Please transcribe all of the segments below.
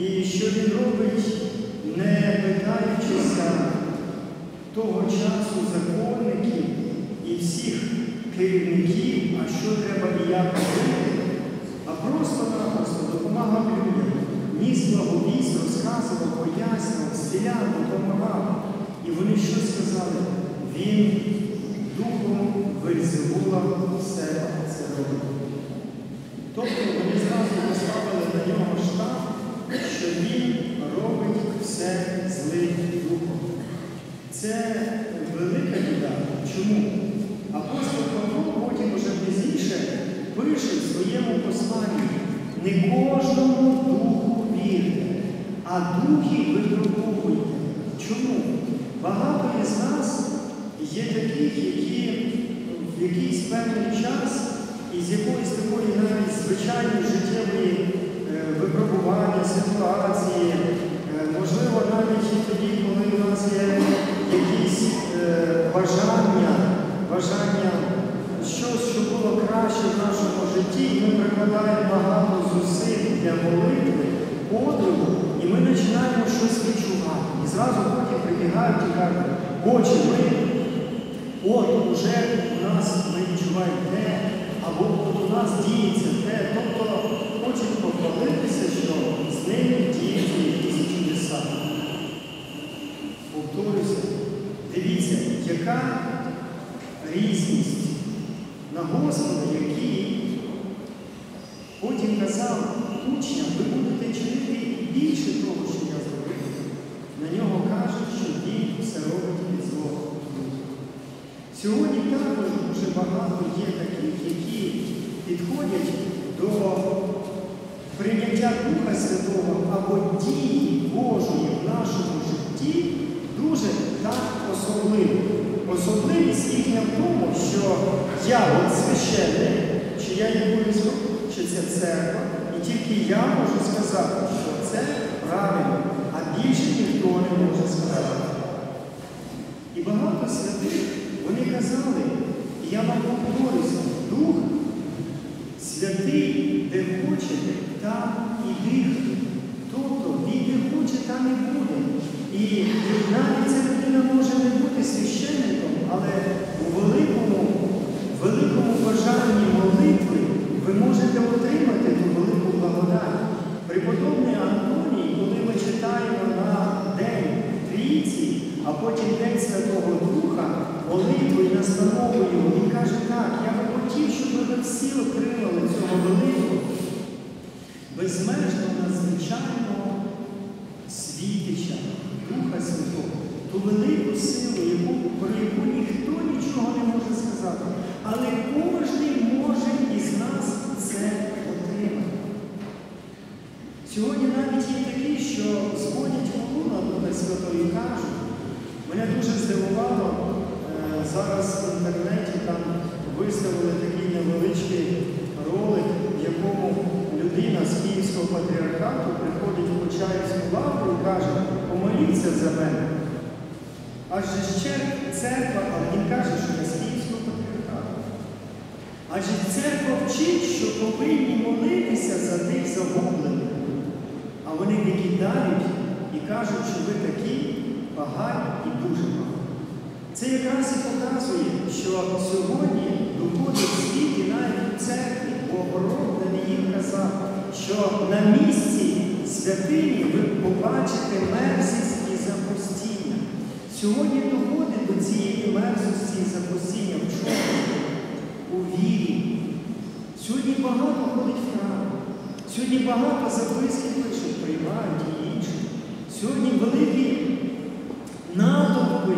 і що він робить, не питаючися того часу законників і всіх керівників, а що треба і як робити, а просто-напросто допомагав людям, ніс благовість, розказував, пояснював, зціляв, допомагав. І вони що сказали? Він духом Вельзевула себе це. Тобто вони зразу поставили на нього штаб, що він робить все злим духом. Це велика біда. Чому? Апостол Павло потім уже пізніше пише в своєму посланні, не кожному духу вірте, а духи випробовуйте. Чому? Багато із нас є таких, які в якийсь певний час із якоїсь такої навіть звичайної життєвої випробування, ситуації, е, можливо, навіть і тоді, коли у нас є якісь е, бажання, бажання щось, що було краще в нашому житті, ми прикладаємо багато зусиль для молитви, подвигу, і ми починаємо щось відчувати. І зразу потім прибігають і кажуть, Отче, ми, от уже у нас ми відчуваємо те, або от у нас діється те, тобто хочуть похвалитися, що з ними діються якісь чудеса. Повторюся, дивіться, яка різність на Господа, який потім казав учням, ви будете чинити більше того, що я зробив. На нього кажуть, що він все робить від злого. Сьогодні також дуже багато є таких, які підходять до прийняття Духа Святого або дії Божої в нашому житті дуже так особливо. Особливість їхня в тому, що я от священник, чи я єпископ, чи це церква, і тільки я можу сказати, що це правильно, а більше ніхто не може сказати. І багато святих вони казали, і я вам повторюся, Дух святий, де хоче, там і дихає. Тобто він не хоче, там і буде. І навіть ця людина може не бути священником, але у великому, великому бажанні молитви ви можете отримати ту велику благодать. Преподобний Антоній, коли ми читаємо на День Трійці, а потім День Святого Духа, молитву і настанову його, він каже так, я би хотів, щоб ви всі отримали цього великого, безмежно надзвичайного світича, Духа Святого, ту велику силу, яку, про яку ніхто нічого не може. Але кожен може із нас це отримати. Сьогодні навіть є такі, що у над Духа Святого і кажуть, мене дуже здивувало, е, зараз в інтернеті там виставили такий невеличкий ролик, в якому людина з Київського патріархату приходить в Почаївську лавру і каже, помоліться за мене. Адже ще церква, але він каже, що я з Київського патріархату. Адже церква вчить, що повинні молитися за тих загублених. А вони викидають і кажуть, що ви такі погані і дуже погані. Це якраз і показує, що сьогодні доходить в світі навіть церкві, бо оборонений їм казав, що на місці святині ви побачите мерзість і запустіння. Сьогодні доходить до цієї мерзості і запустіння в чому? У вірі. Сьогодні багато ходить в храм. Сьогодні багато записки пишуть, приймають і інші. Сьогодні великі натовпи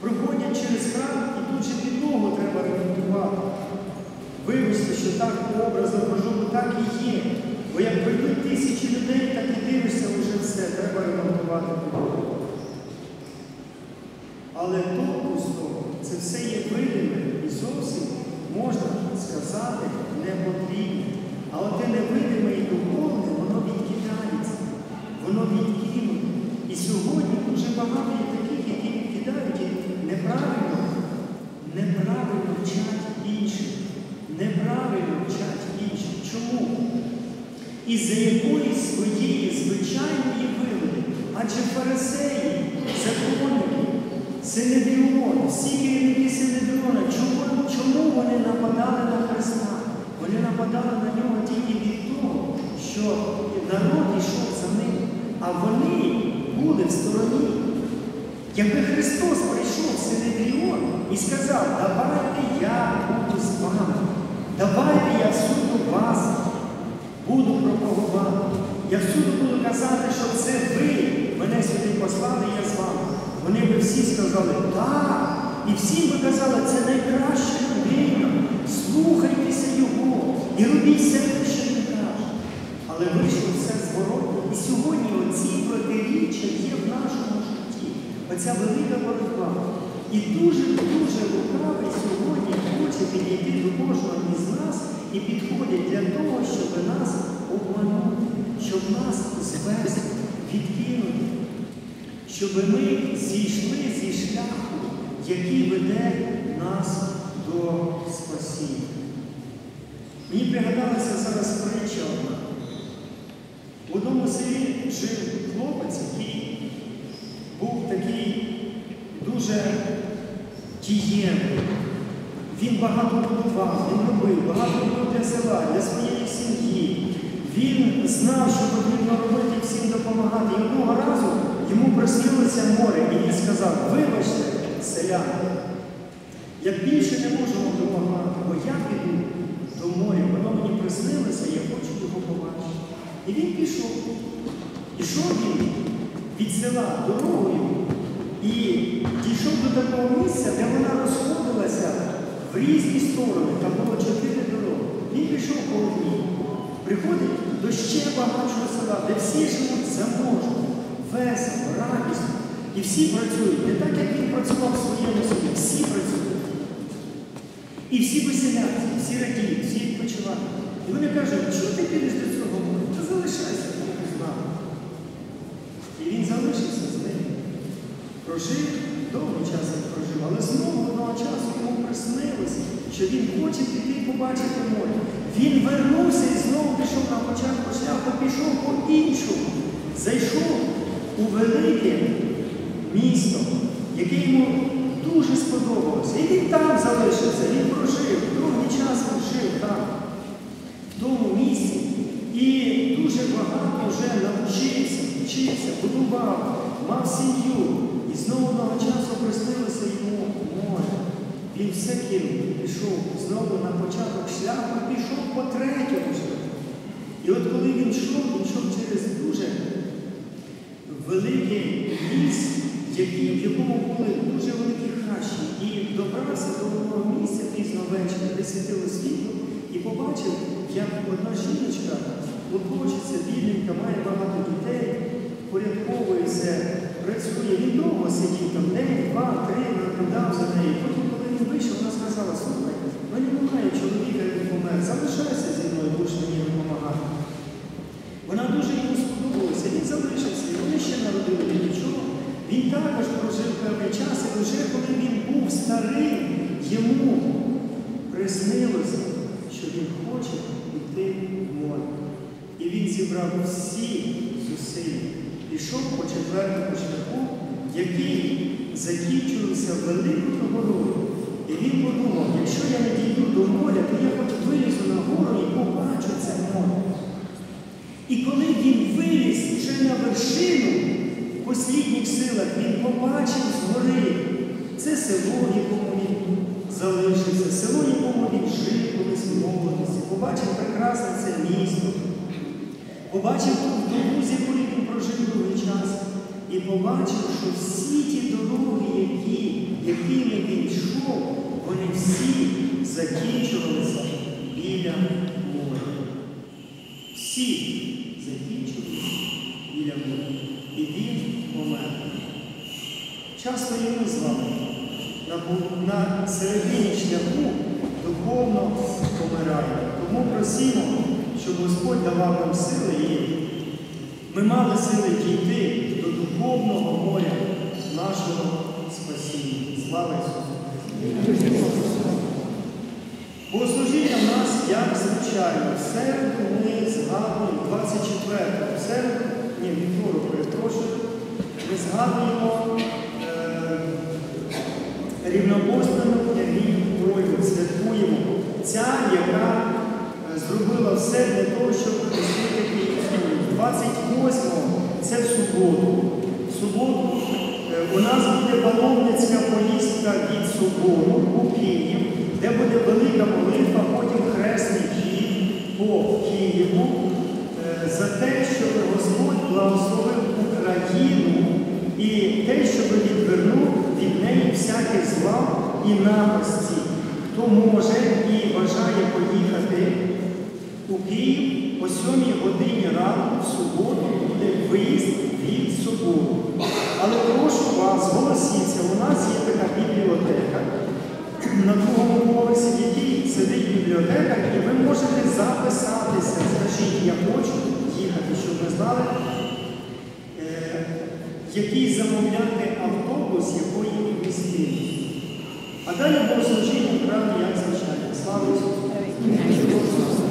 проходять через храм і тут же підлогу треба ремонтувати. Вибачте, що так образно кажу, так і є. Бо як прийдуть тисячі людей, так і дивишся вже все, треба ремонтувати підлогу. Але толку з того, це все є видиме зовсім можна сказати не потрібне. А от те невидиме і духовне, воно відкидається, воно відкинуте. І сьогодні дуже багато є таких, які відкидають і неправильно, неправильно вчать інших, неправильно вчать інших. Чому? Із-за якоїсь своєї звичайної вигоди. Адже фарисеї, законники, Синедріон, всі керівники Синедріона, чому, чому вони нападали на Христа? Вони нападали на нього тільки від того, що народ йшов за ним, а вони були в стороні. Якби Христос прийшов в Синедріон і сказав, давайте я буду з вами, давайте я всюди вас буду пропагувати. Я всюди буду казати, що це ви мене сюди послали, я з вами. Вони би всі сказали, так. І всім би казали, це найкраща людина. Слухайтеся його і робіть все, що він каже. Але вийшло все зворотно. І сьогодні оці протиріччя є в нашому житті. Оця велика боротьба. І дуже-дуже лукавий сьогодні хоче підійти до кожного із нас і підходить для того, щоб нас обманути, щоб нас звести, щоб ми зійшли зі шляху, який веде нас до спасіння. Мені пригадалася зараз притча одна. В одному селі жив хлопець, який був такий дуже дієвий. Він багато будував, він робив, багато робив для села, для своєї сім'ї. Він знав, що потрібно робити всім допомагати. І одного разу йому приснилося море, і він сказав, вибачте, селяни, я більше не можу вам допомагати, бо я піду до моря, воно мені приснилося, я хочу його побачити. І він пішов. Ішов він від села дорогою і дійшов до такого місця, де вона розходилася в різні сторони, там було чотири дороги. Він пішов по одній, приходить до ще багатшого села, де всі живуть заможно, весело, радісно. І всі працюють не так, як він працював в своєму селі, всі працюють. І всі веселяться, всі радіють, всі відпочивають. І вони кажуть, чого ти підеш до цього моря? Та залишайся з нами. І він залишився з ним. Прожив, довгий час він прожив, але знову одного часу йому приснилося, що він хоче піти побачити море. Він вернувся і знову пішов на початку шляху, пішов по іншому. Зайшов у велике місто, яке йому дуже сподобалося. І він там залишився, він прожив, довгий час він жив там, в тому місці. І дуже багато вже навчився, вчився, будував, мав сім'ю. І знову одного часу приснилося йому море. Він все кинув, пішов знову на початок шляху, пішов по третьому шляху. І от коли він йшов, він йшов через дуже великий ліс, в якому були дуже великі хащі, і добрався до одного місця пізно ввечері, де світило світло, і побачив, як одна жіночка клопочеться, бідненька, має багато дітей, порядковує все, працює. Він довго сидів там, день, два, три, наблюдав за нею. Потім, коли він вийшов, вона сказала, слухай, в мене немає чоловіка, який помер, залишайся зі мною, будеш мені допомагати. Вона дуже йому сподобалася, він залишився, і вони ще народили нічого. Він також прожив певний час, і вже коли він старий, йому приснилося, що він хоче йти в море. І він зібрав всі зусилля, пішов по четвертому шляху, який закінчувався великою горою. І він подумав, якщо я не дійду до моря, то я хоч вилізу на гору і побачу це море. І коли він виліз вже на вершину в послідніх силах, він побачив згори це село, в якому він залишився, село, в якому він жив колись в молодості, побачив прекрасне це місто, побачив ту вдову, з якою він прожив довгий час, і побачив, що всі ті дороги, які, якими він йшов, вони всі закінчувалися біля моря. Всі закінчилися біля моря. І він помер. Часто ми з вами на, середині шляху духовно помираємо. Тому просимо, щоб Господь давав нам сили і ми мали сили дійти до духовного моря нашого спасіння. Слава Ісусу! Богослужіння в нас, як звичайно, в середу ми згадуємо 24-го, в середу, ні, вівторок, перепрошую, ми згадуємо рівнобожному мій трою, святкуємо. Ця, яка е, зробила все для того, щоб хрестити Київську. 28-го це в суботу. В суботу е, у нас буде паломницька поїздка від Собору у Київ, де буде велика молитва, потім хресний хід по Києву е, за те, щоб Господь благословив Україну і те, щоб відвернув від неї всяке зла і напасті. Хто може і бажає поїхати у Київ о 7 годині ранку в суботу буде виїзд від собору. Але прошу вас, зголосіться, у нас є така бібліотека на другому поверсі, в якій сидить бібліотека, і ви можете записатися. Скажіть, я хочу їхати, щоб ви знали, е, який замовляти автобус, якої місцевості. А далі богослужіння в храмі, як звичайно. Слава Ісусу!